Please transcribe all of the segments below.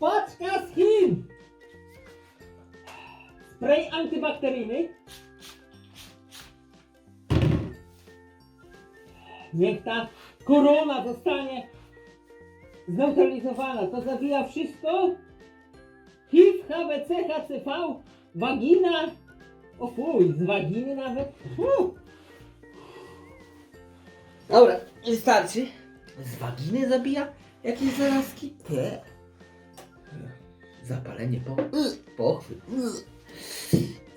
Paczka z Chin! Spray antybakteryjny. Niech ta korona zostanie zneutralizowana. To zabija wszystko. HIV, HBC, HCV, wagina. O fuj, z waginy nawet. Fu. Dobra, wystarczy. Z waginy zabija jakieś zarazki? Te. Zapalenie po... pochwy.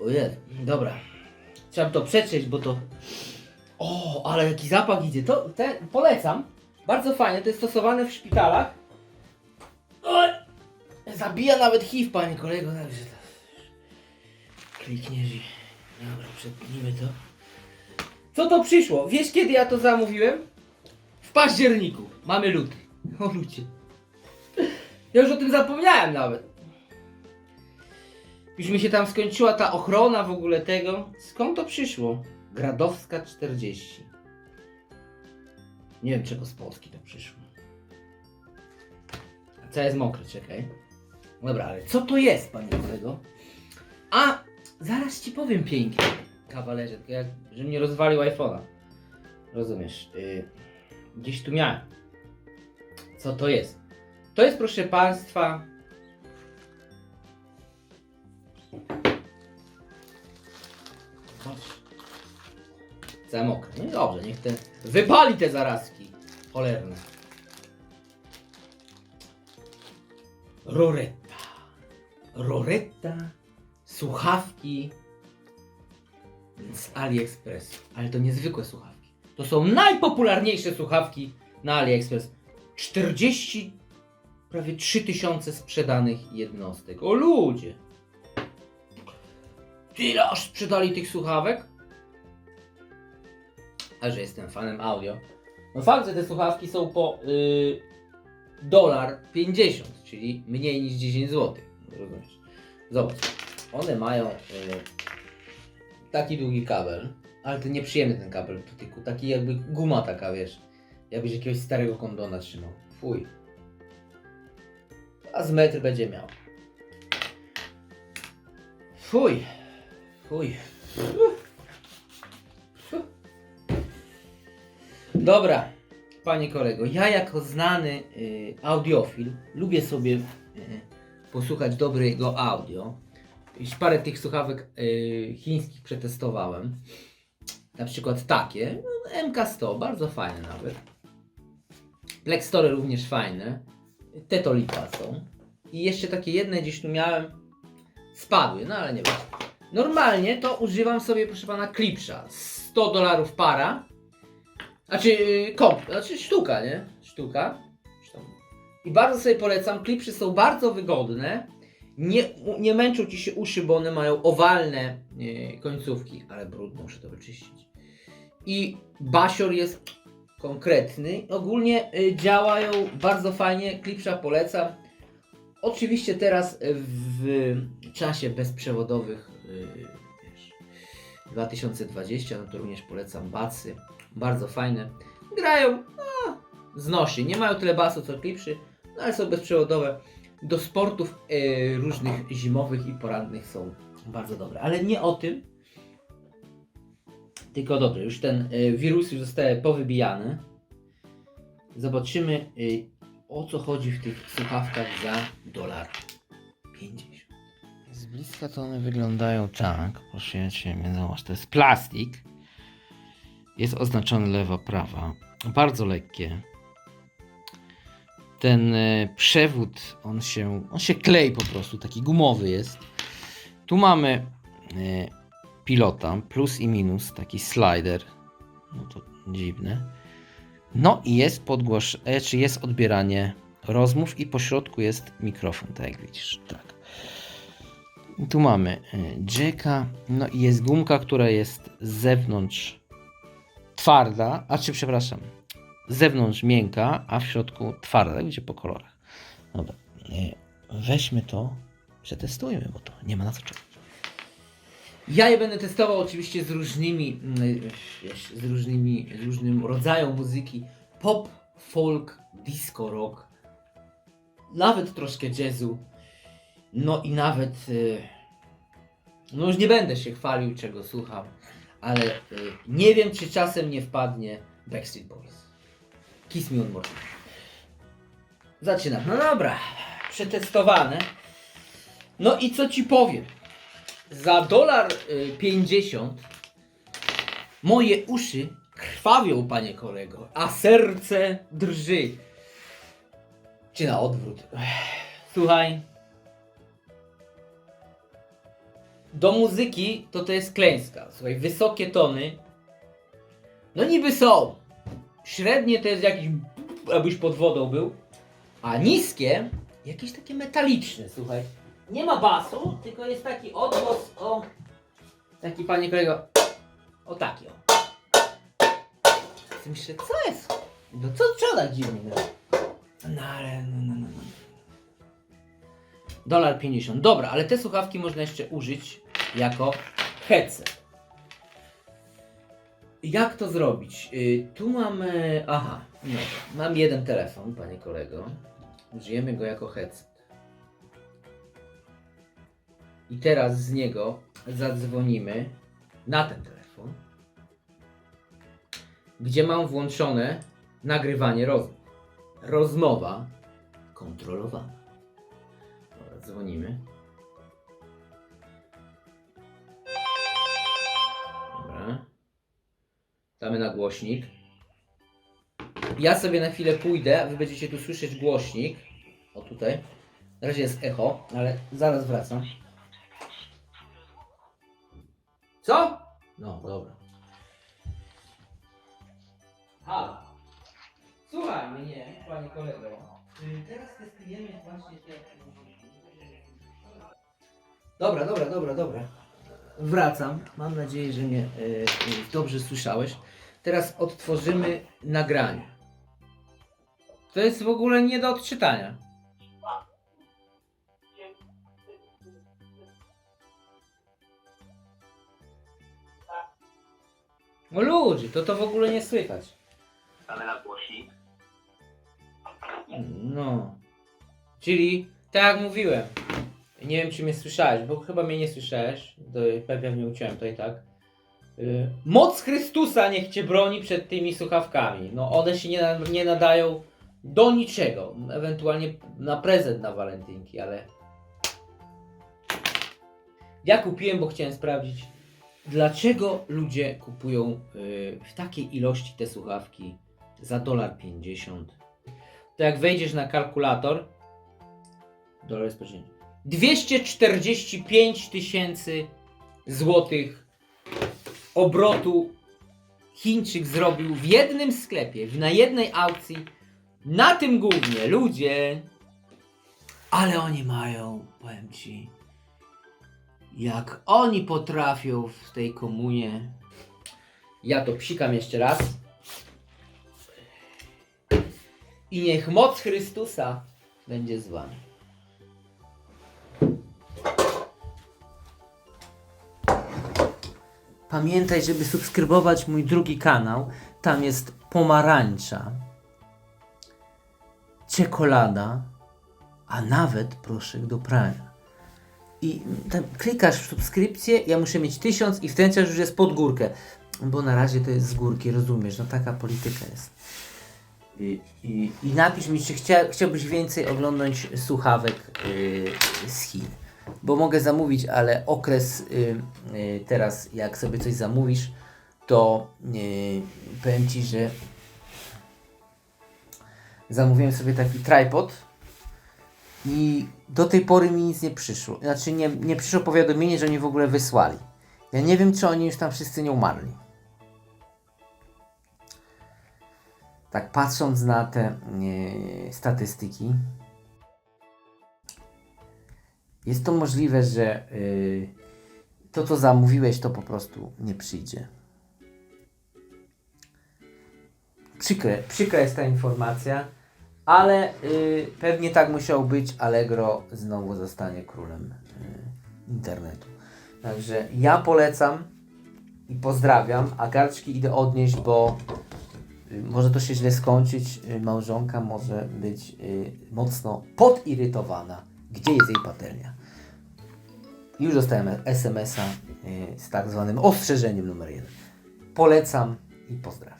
O Jezu. Dobra. Trzeba to przetrzeć, bo to... O, ale jaki zapach idzie. To te, polecam. Bardzo fajne. To jest stosowane w szpitalach. Oj! Zabija nawet HIV, panie kolego. Także to... Klikniesz i... Dobra, przepnijmy to. Co to przyszło? Wiesz kiedy ja to zamówiłem? W październiku. Mamy luty. O ludzie. Ja już o tym zapomniałem nawet. Już mi się tam skończyła ta ochrona w ogóle tego. Skąd to przyszło? Gradowska 40. Nie wiem czego z Polski to przyszło. A co jest mokre, czekaj. Dobra, ale co to jest, panie kolego? A, zaraz ci powiem pięknie, kawalerze, tylko jak, że mnie rozwalił iPhone'a. Rozumiesz? Yy, gdzieś tu miałem. Co to jest? To jest, proszę państwa, Całe mokre. No dobrze, niech ten wypali te zarazki. Cholerne. Roretta. Roretta. Słuchawki z AliExpress. Ale to niezwykłe słuchawki. To są najpopularniejsze słuchawki na AliExpress. 40, prawie 3000 sprzedanych jednostek. O ludzie! Tyle aż sprzedali tych słuchawek? A że jestem fanem audio. No fakt, że te słuchawki są po yy, dolar 50, czyli mniej niż 10 zł. Rozumiesz? Zobacz. One mają yy, taki długi kabel, ale to nieprzyjemny ten kabel w dotyku. Taki jakby guma taka, wiesz. Jakbyś jakiegoś starego kondona trzymał. Fuj. A z metr będzie miał. Fuj. Fuj. Dobra, panie kolego, ja jako znany y, audiofil lubię sobie y, posłuchać dobrego audio. Już parę tych słuchawek y, chińskich przetestowałem. Na przykład takie. No, MK100, bardzo fajne nawet. Plextory również fajne. Te to lipa są. I jeszcze takie jedne gdzieś tu miałem. Spadły, no ale nie wiem. Normalnie to używam sobie, proszę pana, Clipsha. 100 dolarów para. Znaczy, yy, komp, znaczy sztuka, nie? Sztuka. I bardzo sobie polecam. Clipsy są bardzo wygodne. Nie, nie męczą ci się uszy, bo one mają owalne yy, końcówki, ale brudno, muszę to wyczyścić. I basior jest konkretny. Ogólnie yy, działają bardzo fajnie. Clipsha polecam. Oczywiście teraz y, w czasie bezprzewodowych wiesz, 2020, no to również polecam bacy. Bardzo fajne. Grają, no, znosi. Nie mają tyle basu co klipsy, no ale są bezprzewodowe. Do sportów yy, różnych zimowych i porannych są bardzo dobre. Ale nie o tym. Tylko dobrze, już ten yy, wirus już zostaje powybijany. Zobaczymy o co chodzi w tych słuchawkach za dolar 50. Z bliska to one wyglądają tak. Poświęcimy, zobacz, to jest plastik. Jest oznaczony lewa, prawa. Bardzo lekkie. Ten e, przewód, on się, on się klei po prostu, taki gumowy jest. Tu mamy e, pilota, plus i minus, taki slider. No to dziwne. No i jest podgłosz, e, czy jest odbieranie rozmów i po środku jest mikrofon, tak jak widzisz. Tak. Tu mamy jacka, no i jest gumka, która jest z zewnątrz twarda, a czy przepraszam, z zewnątrz miękka, a w środku twarda, widzicie po kolorach. Dobra, e, weźmy to, przetestujmy, bo to nie ma na co czekać. Ja je będę testował oczywiście z różnymi, mm, z różnymi, z różnym rodzajem muzyki. Pop, folk, disco, rock. nawet troszkę jazzu, no i nawet, y, no już nie będę się chwalił, czego słucham, ale y, nie wiem, czy czasem nie wpadnie Backstreet Boys. Kiss Me on More. Zaczynam. No dobra, przetestowane. No i co ci powiem? Za dolar y, 50 moje uszy krwawią, panie kolego, a serce drży. Czy na odwrót? Słuchaj. Do muzyki to to jest klęska. Słuchaj, wysokie tony. No niby są. Średnie to jest jakiś. Abyś pod wodą był. A niskie jakieś takie metaliczne, słuchaj. Nie ma basu, tylko jest taki odgłos o. Taki panie kolego. O taki o. Myślę, co jest? No co trzeba dziwnie? No, no ale. No, no, no, no. Dolar 50. Dobra, ale te słuchawki można jeszcze użyć jako headset. Jak to zrobić? Y, tu mamy. Aha, no, mam jeden telefon, panie kolego. Użyjemy go jako headset. I teraz z niego zadzwonimy na ten telefon, gdzie mam włączone nagrywanie rozmów. Rozmowa kontrolowana. Dobra, dzwonimy. Damy na głośnik. Ja sobie na chwilę pójdę, a wy będziecie tu słyszeć głośnik. O tutaj. Na razie jest echo, ale zaraz wracam. Co? No, dobra. Halo. Słuchaj mnie, panie kolego. Y, Teraz testujemy właśnie te... Dobra, dobra, dobra, dobra. Wracam. Mam nadzieję, że mnie y, dobrze słyszałeś. Teraz odtworzymy nagranie. To jest w ogóle nie do odczytania. O ludzie, to to w ogóle nie słychać. Damy na głośnik. No. Czyli, tak jak mówiłem, nie wiem czy mnie słyszałeś, bo chyba mnie nie słyszałeś, pewnie uciąłem to i tak. Y, Moc Chrystusa niech Cię broni przed tymi słuchawkami. No one się nie, nie nadają do niczego. Ewentualnie na prezent na walentynki, ale... Ja kupiłem, bo chciałem sprawdzić, dlaczego ludzie kupują y, w takiej ilości te słuchawki za dolar 50 to jak wejdziesz na kalkulator, dolar jest przeciętny, 245 tysięcy złotych obrotu Chińczyk zrobił w jednym sklepie, na jednej aukcji, na tym głównie ludzie, ale oni mają, powiem ci, jak oni potrafią w tej komunie. Ja to psikam jeszcze raz. I niech moc Chrystusa będzie z wami. Pamiętaj, żeby subskrybować mój drugi kanał. Tam jest pomarańcza, czekolada, a nawet proszek do prania. I tam klikasz w subskrypcję, ja muszę mieć tysiąc i wtedy już jest pod górkę. Bo na razie to jest z górki, rozumiesz? No taka polityka jest. I, i, i napisz mi, czy chcia, chciałbyś więcej oglądać słuchawek yy, z Chin. Bo mogę zamówić, ale okres yy, yy, teraz, jak sobie coś zamówisz, to yy, powiem Ci, że zamówiłem sobie taki tripod i do tej pory mi nic nie przyszło. Znaczy nie, nie przyszło powiadomienie, że oni w ogóle wysłali. Ja nie wiem, czy oni już tam wszyscy nie umarli. Tak patrząc na te e, statystyki, jest to możliwe, że e, to, co zamówiłeś, to po prostu nie przyjdzie. Przykre, przykra jest ta informacja, ale y, pewnie tak musiał być. Allegro znowu zostanie królem y, internetu. Także ja polecam i pozdrawiam, a karczki idę odnieść, bo y, może to się źle skończyć. Y, Małżonka może być y, mocno podirytowana. Gdzie jest jej patelnia? Już dostałem SMS-a y, z tak zwanym ostrzeżeniem numer jeden. Polecam i pozdrawiam.